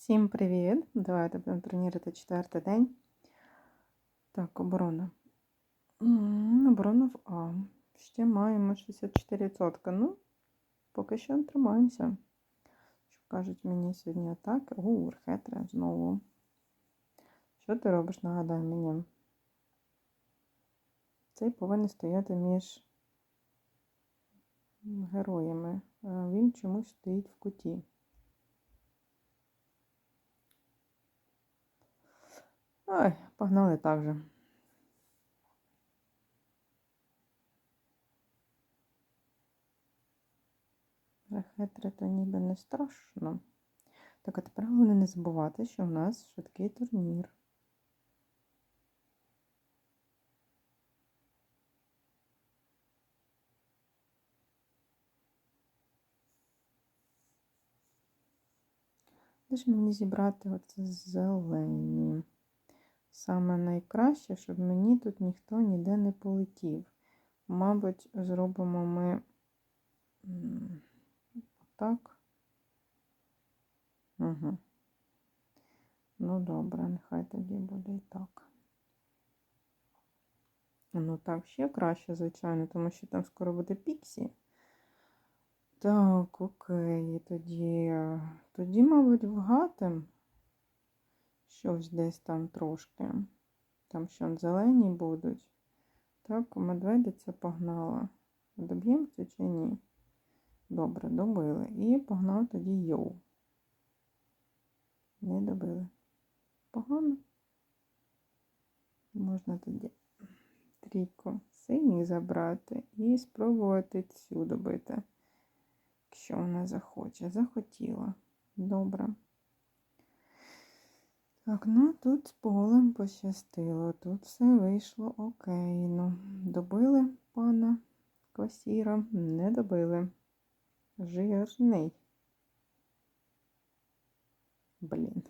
Всім привіт! Давайте будемо тренувати четвертий день. Так, оборона. Оборона в А. Ще маємо 64%. Ну, поки що тримаємося. Що кажуть мені сьогодні атаки? О, Урхетре знову. Що ти робиш, нагадай мені? Цей повинен стояти між героями. Він чомусь стоїть в куті. Ой, погнали так же. Рахетри то ніби не страшно. Так, а тепер головне не забувати, що в нас швидкий турнір. Де ж мені зібрати оце зелені? Саме найкраще, щоб мені тут ніхто ніде не полетів. Мабуть, зробимо ми м, так. Угу. Ну, добре, нехай тоді буде і так. Ну так, ще краще, звичайно, тому що там скоро буде піксі. Так, окей, тоді, тоді, мабуть, вгатим щось десь там трошки. Там що зелені будуть. Так, медведиця погнала. Доб'ємося чи ні? Добре, добили. І погнав тоді йоу. Не добили. Погано. Можна тоді трійку синіх забрати і спробувати цю добити. Якщо вона захоче. Захотіла. Добре. Так, ну тут з полем пощастило. Тут все вийшло окей. Ну, добили пана Квасіра? Не добили. Жирний. Блін.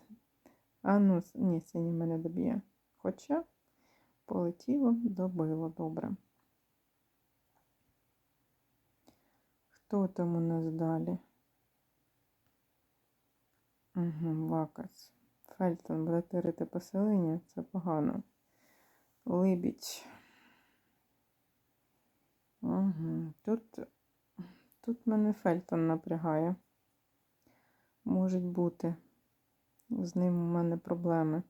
А ну, ні, синій мене доб'є. Хоча полетіло, добило добре. Хто там у нас далі? Угу, Вакас. Фельтон буде тирити поселення, це погано. Либідь. Угу. Тут, тут мене Фельтон напрягає. Можуть бути. З ним у мене проблеми.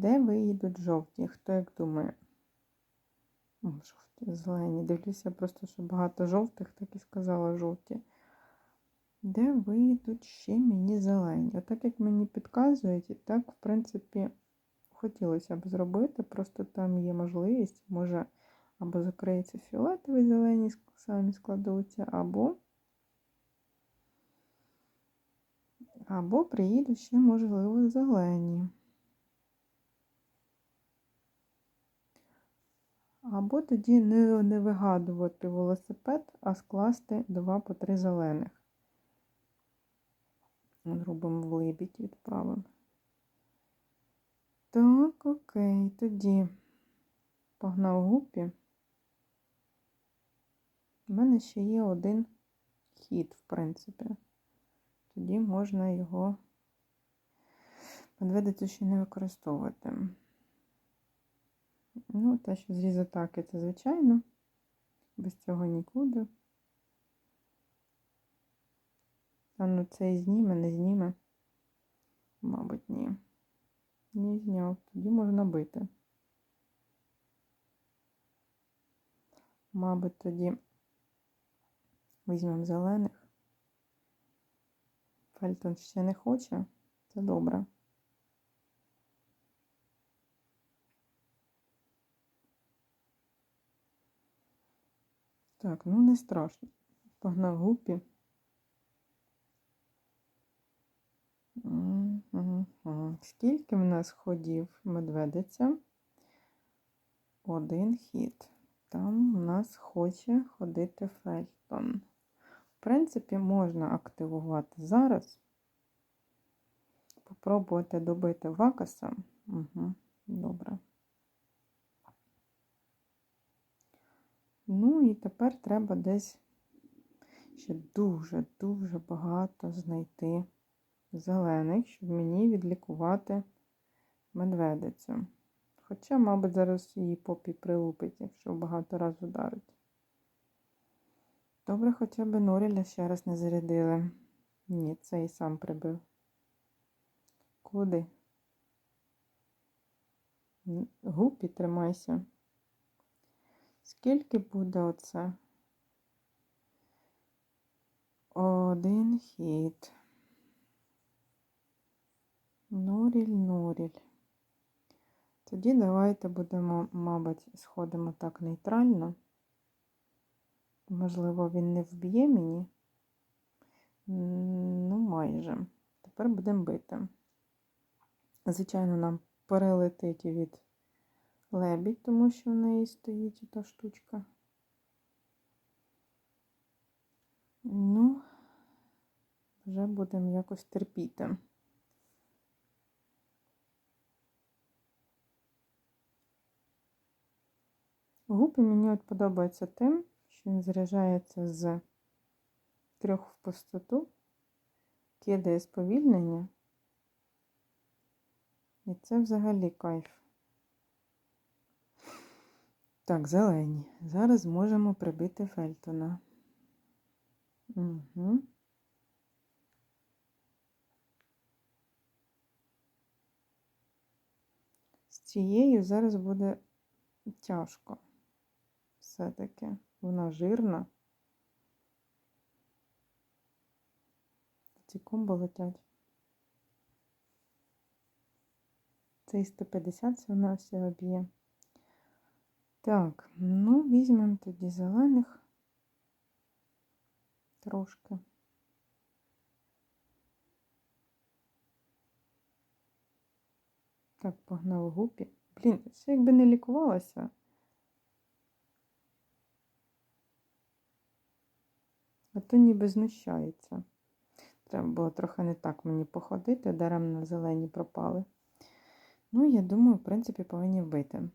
Де виїдуть жовті? Хто як думає? Жовті, зелені. Дивлюся просто, що багато жовтих, так і сказала жовті. Де виїдуть ще мені зелені? А так як мені підказують, так, в принципі, хотілося б зробити, просто там є можливість, може, або закриється фіолетовий зелені, самі складуться, або або приїдуть ще, можливо, зелені. Або тоді не, не вигадувати велосипед, а скласти два по три зелених. Зробимо в либідь, відправимо. Так, окей, тоді погнав гупі. У мене ще є один хід, в принципі. Тоді можна його медведицю ще не використовувати. Ну, те, що зріз атаки, це звичайно. Без цього нікуди. А ну цей зніме, не зніме. Мабуть, ні. Не зняв. Тоді можна бити. Мабуть, тоді візьмемо зелених. Фельтон ще не хоче. Це добре. Так, ну не страшно. Погнав гупі. Скільки в нас ходів медведиця? Один хід. Там у нас хоче ходити Фельтон. В принципі, можна активувати зараз. Попробувати добити вакаса. Угу. Добре. Ну і тепер треба десь ще дуже-дуже багато знайти зелених, щоб мені відлікувати медведицю. Хоча, мабуть, зараз її попі прилупить, якщо багато разів ударить. Добре, хоча б Норіля ще раз не зарядили. Ні, це і сам прибив. Куди? Гупі, тримайся. Скільки буде оце? Один хід. Норіль, норіль. Тоді давайте будемо, мабуть, сходимо так нейтрально. Можливо, він не вб'є мені. Ну, майже. Тепер будемо бити. Звичайно, нам перелетить від лебідь, тому що в неї стоїть та штучка. Ну, вже будемо якось терпіти. Гупі мені от подобається тим, що він заряджається з трьох в пустоту, кидає сповільнення. І це взагалі кайф. Так, зелені. Зараз можемо прибити Фельтона. Угу. З цією зараз буде тяжко. Все-таки вона жирна. Ці комбо летять. Цей 150 це вона все об'є. Так, ну, візьмемо тоді зелених трошки. Так, погнав гупі. Блін, це якби не лікувалося. А то ніби знущається. Треба було трохи не так мені походити, даремно зелені пропали. Ну, я думаю, в принципі, повинні вбити.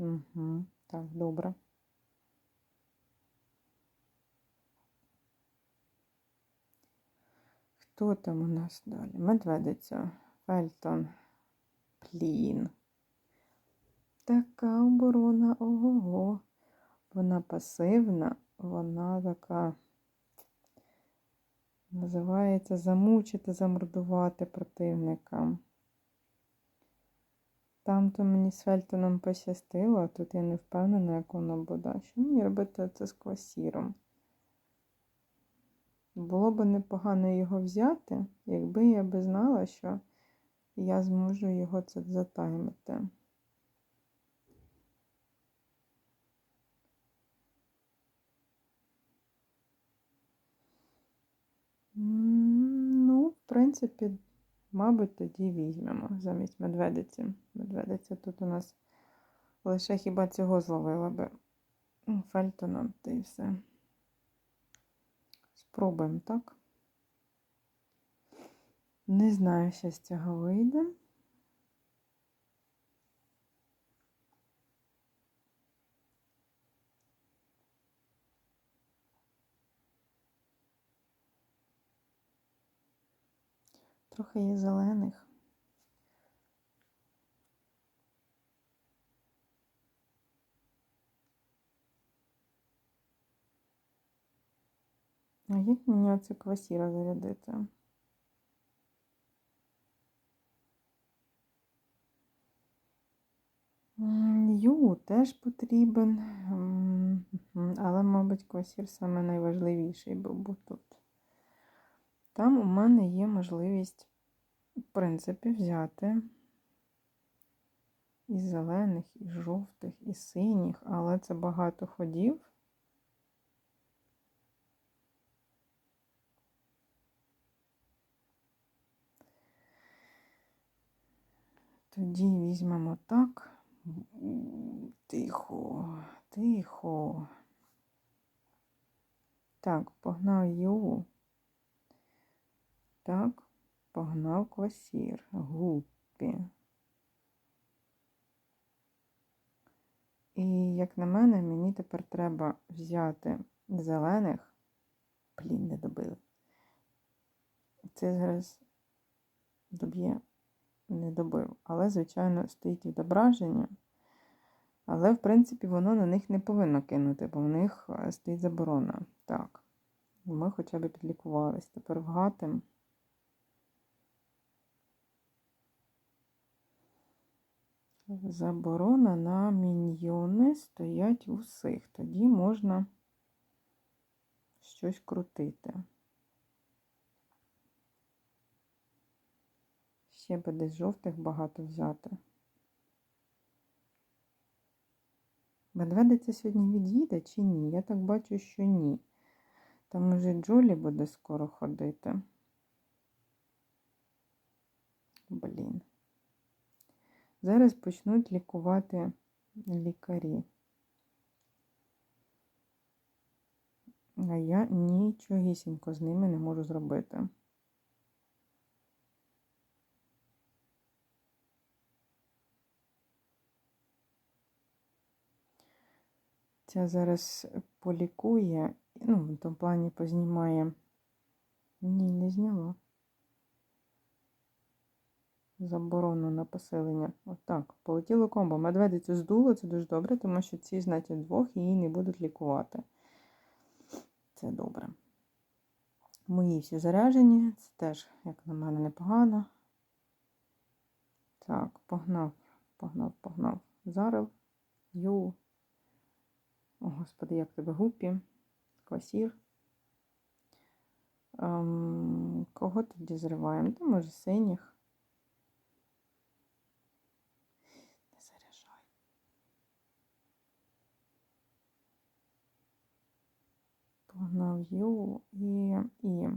Угу, Так, добре. Хто там у нас далі? Медведиця, Фельтон, Плін. Така оборона, ого. Вона пасивна, вона така, називається замучити, замордувати противника. Там то мені з Фельтоном пощастило, тут я не впевнена, як воно буде. Що мені робити це з квасіром? Було б непогано його взяти, якби я би знала, що я зможу його це затаймити. Ну, в принципі, Мабуть, тоді візьмемо замість медведиці. Медведиця тут у нас лише хіба цього зловила би фельтоном та і все. Спробуємо, так? Не знаю, що з цього вийде. Трохи є зелених. А як мені оце квасіра зарядити? Ю теж потрібен, але, мабуть, квасір саме найважливіший був тут. Там у мене є можливість, в принципі, взяти і зелених, і жовтих, і синіх, але це багато ходів. Тоді візьмемо так. Тихо, тихо. Так, погнав Ю. Так, погнав квасір. Гуппі. І, як на мене, мені тепер треба взяти зелених. Блін, не добили. Це зараз доб'є не добив. Але, звичайно, стоїть відображення. Але, в принципі, воно на них не повинно кинути, бо в них е, стоїть заборона. Так. Ми хоча б підлікувались. Тепер вгатим. Заборона на міньйони стоять усіх. Тоді можна щось крутити. Ще би десь жовтих багато взяти. Медведиця сьогодні від'їде чи ні? Я так бачу, що ні. Там уже Джолі буде скоро ходити. Блін. Зараз почнуть лікувати лікарі. А я нічогісінько з ними не можу зробити. Ця зараз полікує, ну, в тому плані познімає. Ні, не зняла. Заборону на поселення. Отак. Полетіло комбо. Медведицю здуло, це дуже добре, тому що ці, значить, двох її не будуть лікувати. Це добре. Мої всі заряжені, це теж, як на мене, непогано. Так, погнав, погнав, погнав. Зарив. Ю. О, Господи, як тебе гупі, квасір. Ем, кого тоді зриваємо? Та може синіх. Не заряджай. Погнав Ю і, і.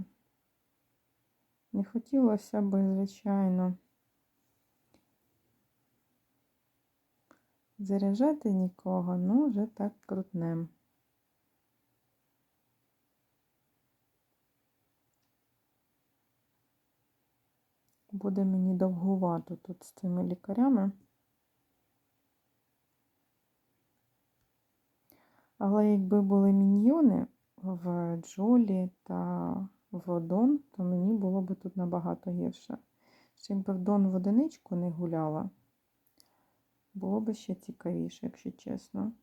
Не хотілося би, звичайно. Заряджати нікого, ну вже так крутнем. Буде мені довгувато тут з цими лікарями. Але якби були міньйони в Джолі та в Дон, то мені було б тут набагато гірше. Ще якби в Дон в одиничку не гуляла. Було б ще цікавіше, якщо чесно.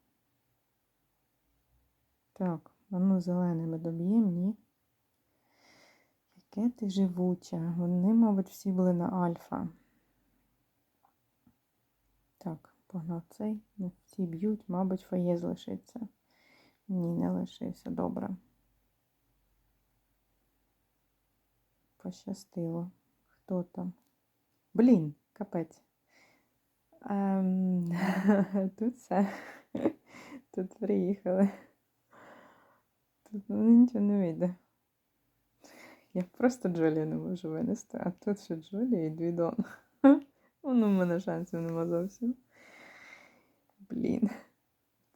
Так, а ну зеленими доб'ємо, ні. Яке ти живуча. Вони, мабуть, всі були на альфа. Так, погнав цей. Ну, всі б'ють, мабуть, фаєз лишиться. Ні, не лишився. Добре. Пощастило. Хто там? Блін, капець. Ем, Тут все. Тут приїхали. Тут ну, нічого не вийде. Я просто Джолі не можу винести, а тут ще Джолі і Двідон. Ну, в мене шансів нема зовсім. Блін.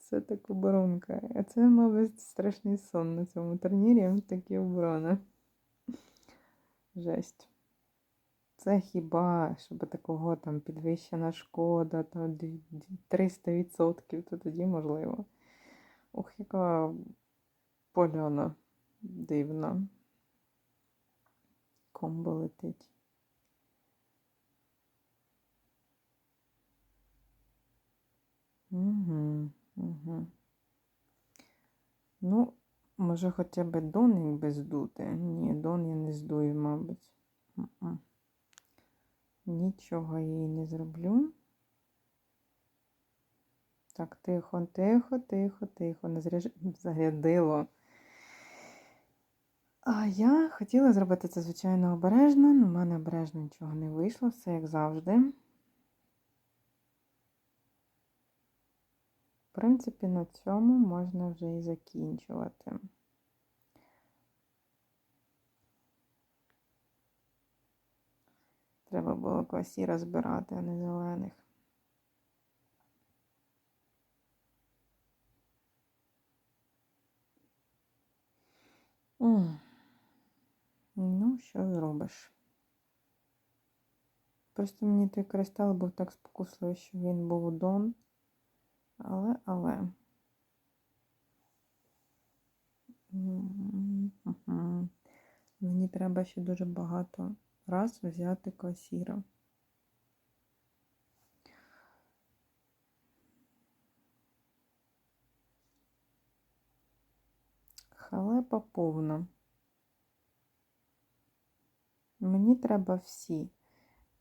Це так оборонка. А це, мабуть, страшний сон на цьому турнірі. Такі оборони. Жесть. Це хіба, щоб такого там підвищена шкода, то 300%, то тоді можливо. Ох, яка поляна дивна. Комбо летить. Угу, угу. Ну, може хоча б Дон якби здути. Ні, Дон я не здую, мабуть. М-м. Нічого я їй не зроблю. Так, тихо, тихо, тихо, тихо. Не зарядило. А я хотіла зробити це, звичайно, обережно, але в мене обережно нічого не вийшло, все як завжди. В принципі, на цьому можна вже і закінчувати. Треба було квасі розбирати, а не зелених. Ну, що зробиш? Просто мені той кристал був так спокусливий, що він був Дон, Але, але. Мені треба ще дуже багато раз взяти квасіра. Халепа повна. Мені треба всі.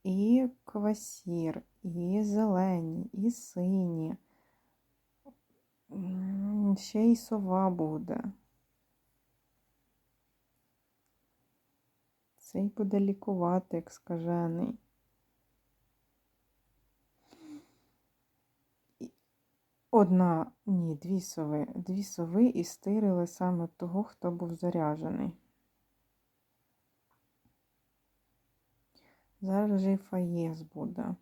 І квасір, і зелені, і сині. Ще й сова буде. Цей буде лікувати, як скажений. Одна, ні, дві сови. Дві сови і стирили саме того, хто був заряджений. Зараз же і фаєс буде.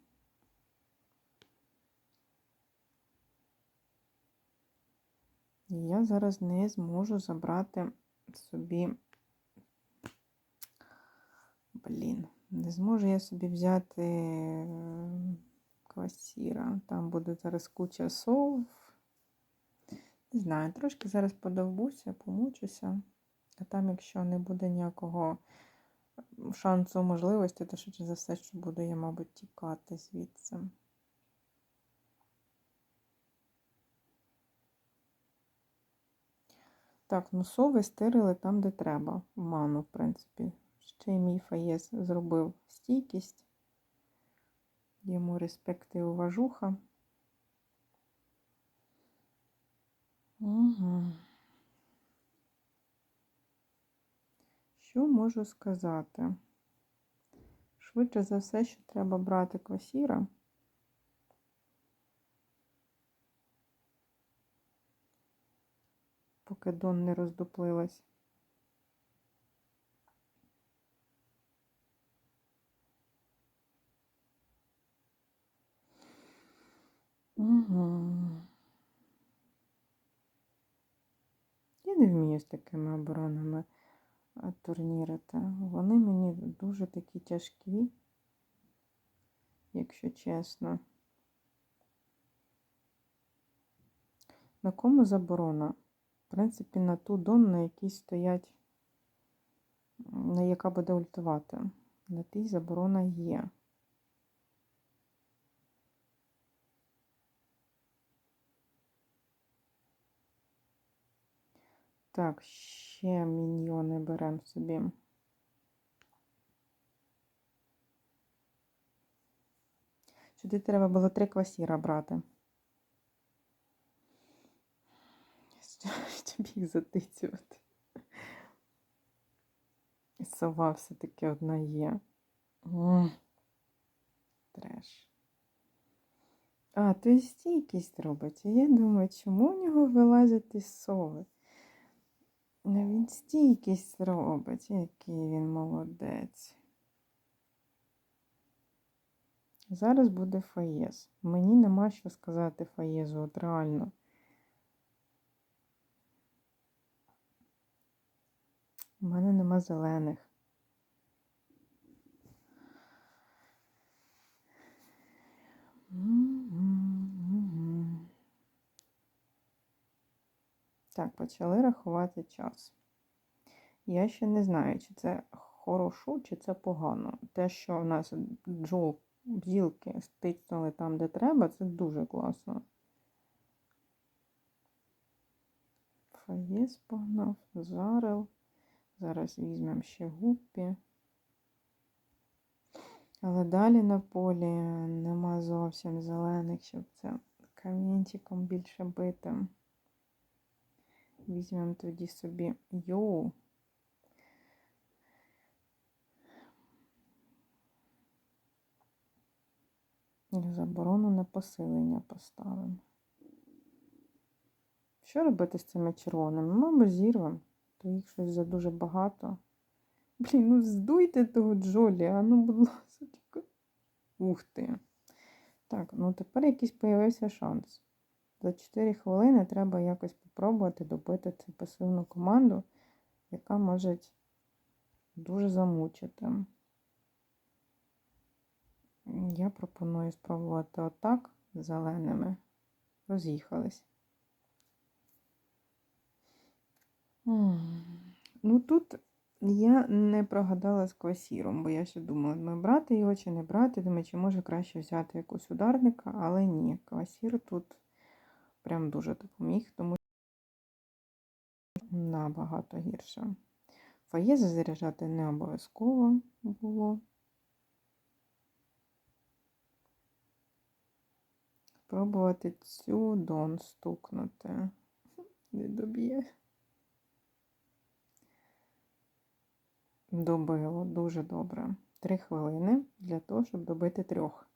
І я зараз не зможу забрати собі. Блін, не зможу я собі взяти е, квасіра. Там буде зараз куча сов. Не знаю, трошки зараз подовбуся, помучуся. А там, якщо не буде ніякого шансу можливості, то швидше за все, що буду я, мабуть, тікати звідси. Так, ну сови стирили там, де треба. Ману, в принципі. Ще й мій фаєс зробив стійкість. Йому респект і уважуха. Угу. Що можу сказати? Швидше за все, що треба брати квасіра. Поки Дон не роздуплилась. Угу. Я не вмію з такими оборонами турнірити. Вони мені дуже такі тяжкі, якщо чесно. На кому заборона? В принципі, на ту дон, на якій стоять, на яка буде ультувати. На тій заборона є. Так, ще міньйони беремо собі. Сюди треба було три квасіра брати. Щоб їх затицювати. І сова все-таки одна є. Треш. А, то є стійкість робить. А я думаю, чому в нього вилазять із сови? Ну, він стійкість робить, який він молодець. Зараз буде фаєз. Мені нема що сказати фаєзу, от реально. У мене нема зелених. Так, почали рахувати час. Я ще не знаю, чи це хорошо, чи це погано. Те, що в нас бджол, бджілки стиснули там, де треба, це дуже класно. Фаєс погнав, зарел. Зараз візьмемо ще гуппі. Але далі на полі нема зовсім зелених, щоб це камінчиком більше бити. Візьмемо тоді собі йоу. Заборону на посилення поставимо. Що робити з цими червоними? Мабуть, зірвемо, то їх щось за дуже багато. Блін, ну здуйте того Джолі, а ну, будь ласка. Ух ти. Так, ну тепер якийсь появився шанс. За 4 хвилини треба якось спробувати добити цю пасивну команду, яка може дуже замучити. Я пропоную спробувати отак зеленими роз'їхались. М, Ну тут я не прогадала з квасіром, бо я ще думала, ми брати його чи не брати. Думаю, чи може краще взяти якусь ударника, але ні, квасір тут прям дуже допоміг, тому що набагато гірше. Фаєзи заряджати не обов'язково було. Спробувати цю дон стукнути. Не доб'є. Добило дуже добре. Три хвилини для того, щоб добити трьох.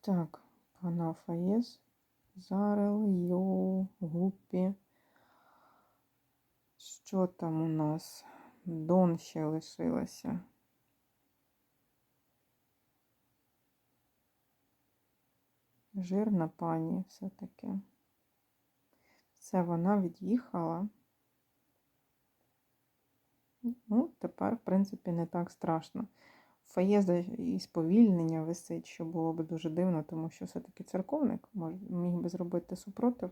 Так, пана Фаєс, Зарел, Йоу, Гуппі. Що там у нас? Дон ще лишилася. Жирна пані все-таки. Все, вона від'їхала. Ну, тепер, в принципі, не так страшно. Фаєза і сповільнення висить, що було б дуже дивно, тому що все-таки церковник міг би зробити супротив,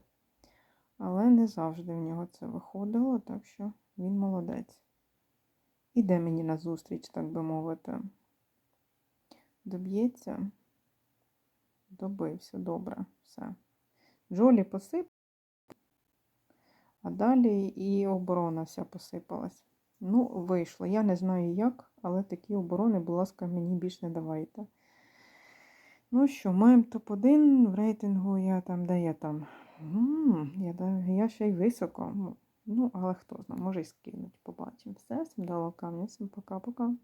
але не завжди в нього це виходило, так що він молодець. Іде мені на зустріч, так би мовити. Доб'ється. Добився, добре, все. Джолі посип, а далі і оборона вся посипалась. Ну, вийшло. Я не знаю як, але такі оборони, будь ласка, мені більш не давайте. Ну що, маємо топ-1 в рейтингу, я там, де я там? М, я, да- я ще й високо. Ну, але хто знає, може й скинуть, побачимо. Все, всім дала камня, всім пока-пока.